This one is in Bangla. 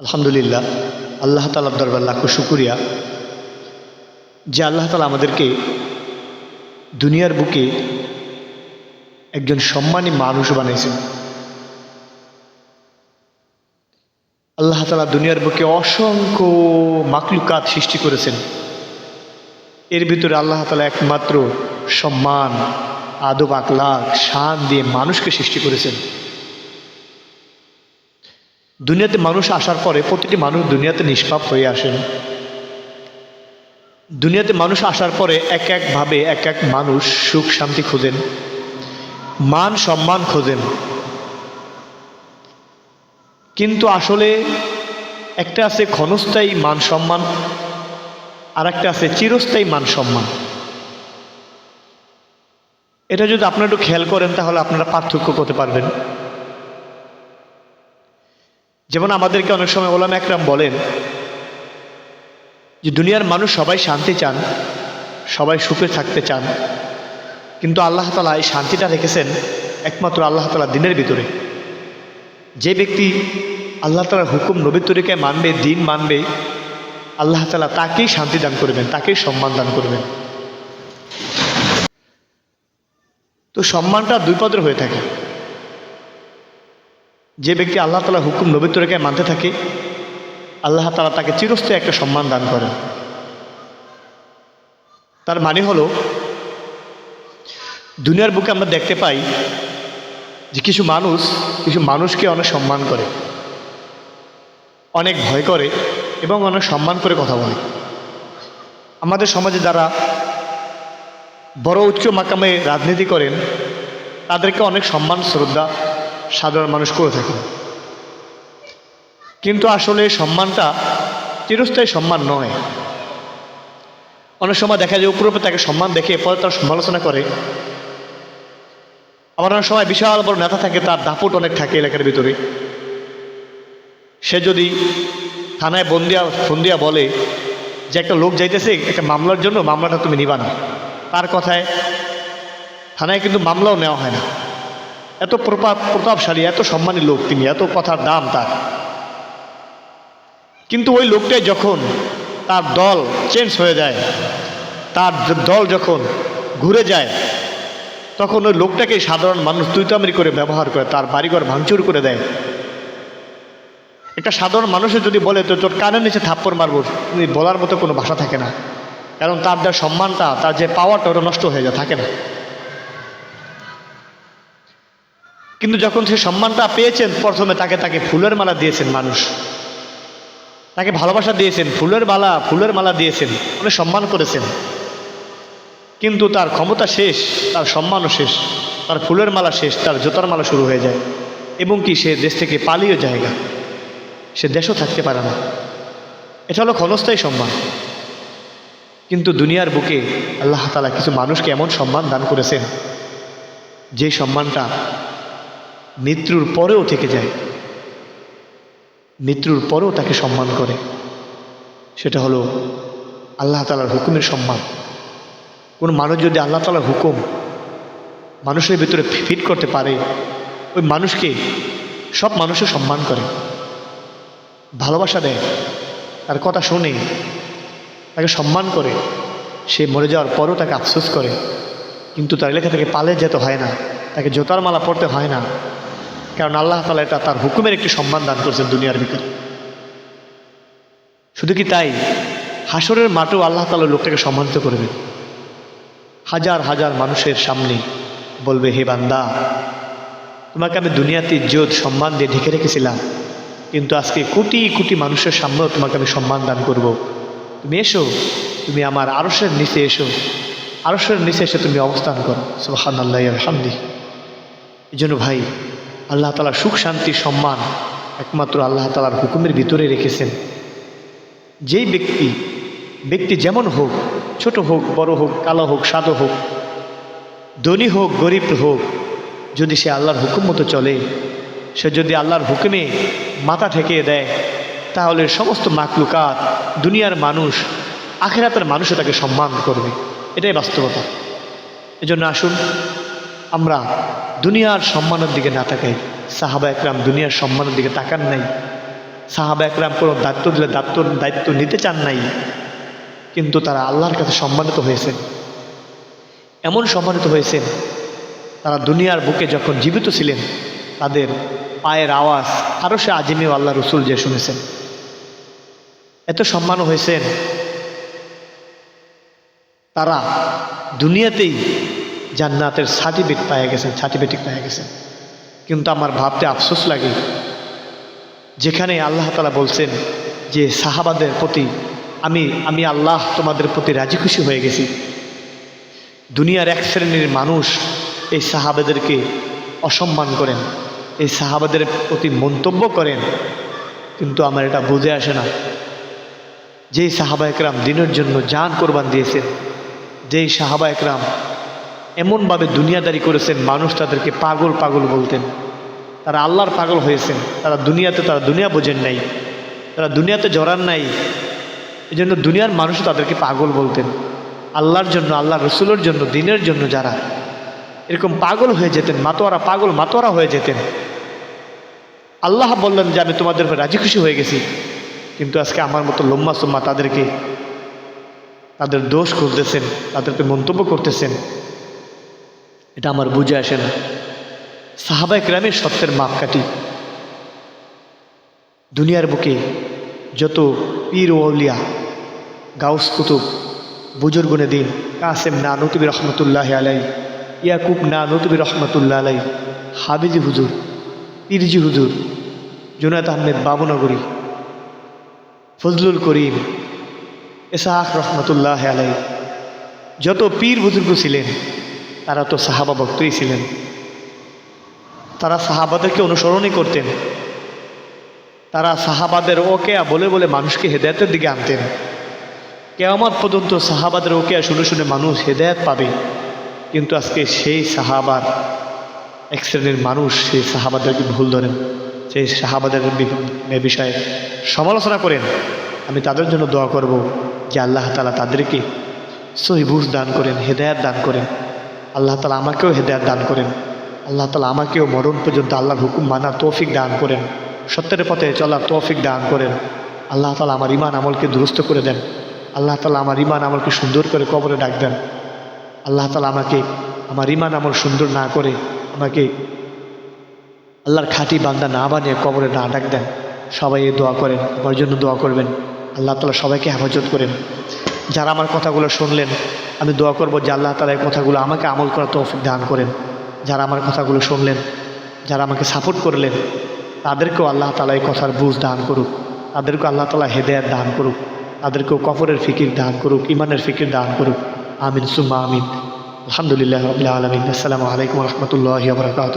আলহামদুলিল্লাহ, আল্লাহ তালার দরবার লাখো শুকুরিয়া। যে আল্লাহ তালা আমাদেরকে দুনিয়ার বুকে একজন সম্মানী মানুষ বানিয়েছেন। আল্লাহ তালা দুনিয়ার বুকে অসংখ্য মাকলুকাত সৃষ্টি করেছেন। এর ভিতরে আল্লাহ তালা একমাত্র সম্মান আদব আকলাক শান দিয়ে মানুষকে সৃষ্টি করেছেন। দুনিয়াতে মানুষ আসার পরে প্রতিটি মানুষ দুনিয়াতে নিষ্পাপ হয়ে আসেন। দুনিয়াতে মানুষ আসার পরে এক একভাবে এক এক মানুষ সুখ শান্তি খোঁজেন, মান সম্মান খোঁজেন। কিন্তু আসলে একটা আছে ক্ষণস্থায়ী মান সম্মান, আর একটা আছে চিরস্থায়ী মান সম্মান। এটা যদি আপনারা একটু খেয়াল করেন, তাহলে আপনারা পার্থক্য করতে পারবেন। যেমন আমাদেরকে অনেক সময় ওলাম একরাম বলেন যে দুনিয়ার মানুষ সবাই শান্তি চান, সবাই সুখে থাকতে চান। কিন্তু আল্লাহ তালা এই শান্তিটা রেখেছেন একমাত্র আল্লাহ তালা দিনের ভিতরে। যে ব্যক্তি আল্লাহ তালার হুকুম নবীর তরিকায় মানবে, দিন মানবে, আল্লাহ তালা তাকেই শান্তি দান করবেন, তাকেই সম্মান দান করবেন। তো সম্মানটা দুই পদের হয়ে থাকে। যে ব্যক্তি আল্লাহ তালা হুকুম নবীর তরিকায় মানতে থাকে, আল্লাহ তালা তাকে চিরস্থায়ী একটা সম্মান দান করেন। তার মানে হলো, দুনিয়ার বুকে আমরা দেখতে পাই যে কিছু মানুষ, কিছু মানুষকে অনেক সম্মান করে, অনেক ভয় করে এবং অনেক সম্মান করে কথা বলে। আমাদের সমাজে যারা বড় উচ্চ মাকামে রাজনীতি করেন, তাদেরকে অনেক সম্মান, শ্রদ্ধা সাধারণ মানুষ করে থাকে কিন্তু আসলে সম্মানটা চিরস্থায়ী সম্মান নয়। অনেক সময় দেখা যায় উপর উপরে তাকে সম্মান দেখে পরে তার সমালোচনা করে। আবার অনেক সময় বিশাল বড় নেতা থাকে, তার দাপুট অনেক থাকে এলাকার ভিতরে। সে যদি থানায় বন্দিয়া, ফন্দিয়া বলে যে একটা লোক যাইতেছে একটা মামলার জন্য, মামলাটা তুমি নিবা না। তার কথায় থানায় কিন্তু মামলাও নেওয়া হয় না। এত প্রতাপ প্রতাপশালী এত সম্মানী লোক তিনি, এত কথার দাম তার। কিন্তু ওই লোকটাই যখন তার দল চেঞ্জ হয়ে যায়, তার দল যখন ঘুরে যায়, তখন ওই লোকটাকে সাধারণ মানুষ তুইতামরি করে ব্যবহার করে, তার বাড়িঘর ভাঙচুর করে দেয়। একটা সাধারণ মানুষের যদি বলে তো তোর কানের নিচে থাপ্পড় মারবো তুমি বলার মতো কোনো ভাষা থাকে না। কারণ তার যা সম্মানটা, তার যে পাওয়ারটা ওটা নষ্ট হয়ে যায়, থাকে না। কিন্তু যখন সে সম্মানটা পেয়েছেন, প্রথমে তাকে তাকে ফুলের মালা দিয়েছেন মানুষ। তাকে ভালোবাসা দিয়েছেন, ফুলের মালা ফুলের মালা দিয়েছেন অনেক সম্মান করেছেন। কিন্তু তার ক্ষমতা শেষ, তার সম্মানও শেষ, তার ফুলের মালা শেষ, তার জোতার মালা শুরু হয়ে যায়। এবং কি সে দেশ থেকে পালিয়ে জায়গা সে দেশও থাকতে পারে না। এটা হলো ক্ষণস্থায়ী সম্মান। কিন্তু দুনিয়ার বুকে আল্লাহ তালা কিছু মানুষকে এমন সম্মান দান করেছেন, যে সম্মানটা মৃত্যুর পরেও থেকে যায়। মৃত্যুর পরেও তাকে সম্মান করে। সেটা হলো আল্লাহ তালার হুকুমের সম্মান। কোনো মানুষ যদি আল্লাহ তালার হুকুম মানুষের ভিতরে ফিট করতে পারে, ওই মানুষকে সব মানুষের সম্মান করে। ভালোবাসা দেয়, তার কথা শোনে, তাকে সম্মান করে, সে মরে যাওয়ার পরও তাকে আফসোস করে। কিন্তু তার এলাকা থেকে পালে যেতে হয় না, তাকে জোতার মালা পড়তে হয় না। কারণ আল্লাহ তালা এটা তার হুকুমের একটি সম্মান দান করেছেন দুনিয়ার ভিতরে। শুধু কি তাই? হাসরের মাঠেও আল্লাহ তালা লোকটাকে সম্মানিত করবে হাজার হাজার মানুষের সামনে বলবে, হে বান্দা, তোমাকে আমি দুনিয়াতে ইজ্জত, সম্মান দিয়ে ঢেকে রেখেছিলাম, কিন্তু আজকে কোটি কোটি মানুষের সামনেও তোমাকে আমি সম্মান দান করব। তুমি এসো, তুমি আমার আরসের নিচে এসো আরসের নিচে এসে তুমি অবস্থান করো। সোহান আল্লাহ হামদি এই জন্য ভাই আল্লাহ তালার সুখ, শান্তি, সম্মান একমাত্র আল্লাহ তালার হুকুমের ভিতরে রেখেছেন। যেই ব্যক্তি ব্যক্তি যেমন হোক, ছোট হোক, বড় হোক, কালো হোক, সাদো হোক, ধনী হোক, গরিব হোক, যদি সে আল্লাহর হুকুম মতো চলে, সে যদি আল্লাহর হুকুমে মাথা ঠেকিয়ে দেয়, তাহলে সমস্ত মাকলুকাত দুনিয়ার মানুষ, আখেরাতের মানুষও তাকে সম্মান করবে। এটাই বাস্তবতা। এজন্য আসুন, আমরা দুনিয়ার সম্মানের দিকে না তাকাই সাহাবা একরাম দুনিয়ার সম্মানের দিকে তাকান নাই। সাহাবা একরাম কোনো দায়িত্ব দিলে দায়িত্ব দায়িত্ব নিতে চান নাই। কিন্তু তারা আল্লাহর কাছে সম্মানিত হয়েছেন। এমন সম্মানিত হয়েছেন, তারা দুনিয়ার বুকে যখন জীবিত ছিলেন, তাদের পায়ের আওয়াজ আরও সে আজিমেও আল্লাহ রসুল যে শুনেছেন। এত সম্মান হয়েছেন। তারা দুনিয়াতেই জান্নাতের সার্টিফিকেট পায়ে গেছেন সার্টিফিকেট পেয়ে গেছেন। কিন্তু আমার ভাবতে আফসোস লাগে, যেখানে আল্লাহ তালা বলছেন যে, সাহাবাদের প্রতি আমি আমি আল্লাহ তোমাদের প্রতি রাজি খুশি হয়ে গেছি। দুনিয়ার এক শ্রেণির মানুষ এই সাহাবাদেরকে অসম্মান করেন, এই সাহাবাদের প্রতি মন্তব্য করেন, কিন্তু আমার এটা বুঝে আসে না। যেই সাহাবা একরাম দিনের জন্য জান কোরবান দিয়েছেন, যেই সাহাবা একরাম এমনভাবে দুনিয়াদারি করেছেন, মানুষ তাদেরকে পাগল পাগল বলতেন। তারা আল্লাহর পাগল হয়েছেন। তারা দুনিয়াতে, তারা দুনিয়া বোঝেন নাই। তারা দুনিয়াতে জড়ান নাই। এই জন্য দুনিয়ার মানুষ তাদেরকে পাগল বলতেন। আল্লাহর জন্য আল্লাহ রসুলের জন্য, দিনের জন্য যারা এরকম পাগল হয়ে যেতেন, মাতোয়ারা পাগল, মাতোয়ারা হয়ে যেতেন। আল্লাহ বললেন যে, আমি তোমাদের রাজি খুশি হয়ে গেছি। কিন্তু আজকে আমার মতো লম্মা সোম্মা তাদেরকে, তাদের দোষ খুঁজতেছেন, তাদেরকে মন্তব্য করতেছেন। এটা আমার বুঝে আসে না। সাহাবাই গ্রামের সত্যের মাপকাঠি। দুনিয়ার বুকে যত পীর ও অলিয়া, গাউস কুতুব, বুজুর্গুনে দিন, কাসেম না নতুবি রহমতুল্লাহ আলাই ইয়াকুব না নতুবি রহমতুল্লাহ আলাই হাবিজি হুজুর, পীরজি হুজুর, জুনায়দ আহমেদ বাবুনগরী, ফজলুল করিম এসাহাক রহমতুল্লাহ আলাই যত পীর বুজুর্গ ছিলেন তারা তো সাহাবা ভক্তই ছিলেন। তারা সাহাবাদেরকে অনুসরণই করতেন। তারা সাহাবাদের ওকেয়া বলে বলে মানুষকে হেদায়তের দিকে আনতেন। কেয়ামত পর্যন্ত সাহাবাদের ওকেয়া শুনে শুনে মানুষ হেদায়ত পাবে। কিন্তু আজকে সেই সাহাবার এক শ্রেণির মানুষ সেই সাহাবাদেরকে ভুল ধরেন। সেই সাহাবাদের বিষয়ে সমালোচনা করেন। আমি তাদের জন্য দোয়া করব যে আল্লাহ তালা তাদেরকে সহিবুজ দান করেন, হেদায়াত দান করেন। আল্লাহ তালা আমাকেও হেদায়াত দান করেন। আল্লাহ তালা আমাকেও মরণ পর্যন্ত আল্লাহর হুকুম মানার তৌফিক দান করেন। সত্যের পথে চলার তৌফিক দান করেন। আল্লাহ তালা আমার ইমান আমলকে দুরস্ত করে দেন। আল্লাহ তালা আমার ইমান আমলকে সুন্দর করে কবরে ডাক দেন। আল্লাহ তালা আমাকে আমার ইমান আমল সুন্দর না করে আমাকে আল্লাহর খাঁটি বান্দা না বানিয়ে কবরে না ডাক দেন। সবাই দোয়া করেন, আমার জন্য দোয়া করবেন। আল্লাহ তালা সবাইকে হেফাজত করেন। যারা আমার কথাগুলো শুনলেন, আমি দোয়া করব যে আল্লাহ তালা এই কথাগুলো আমাকে আমল করার তৌফিক দান করেন। যারা আমার কথাগুলো শুনলেন, যারা আমাকে সাপোর্ট করলেন, তাদেরকেও আল্লাহ তালা এই কথার বুঝ দান করুক। তাদেরকেও আল্লাহ তালা হেদায়াত দান করুক। তাদেরকেও কফরের ফিকির দান করুক ইমানের ফিকির দান করুক। আমিন, সুম্মা আমিন। আলহামদুলিল্লাহ আলমিন। আসসালামু আলাইকুম রহমতুল্লাহ বরকাত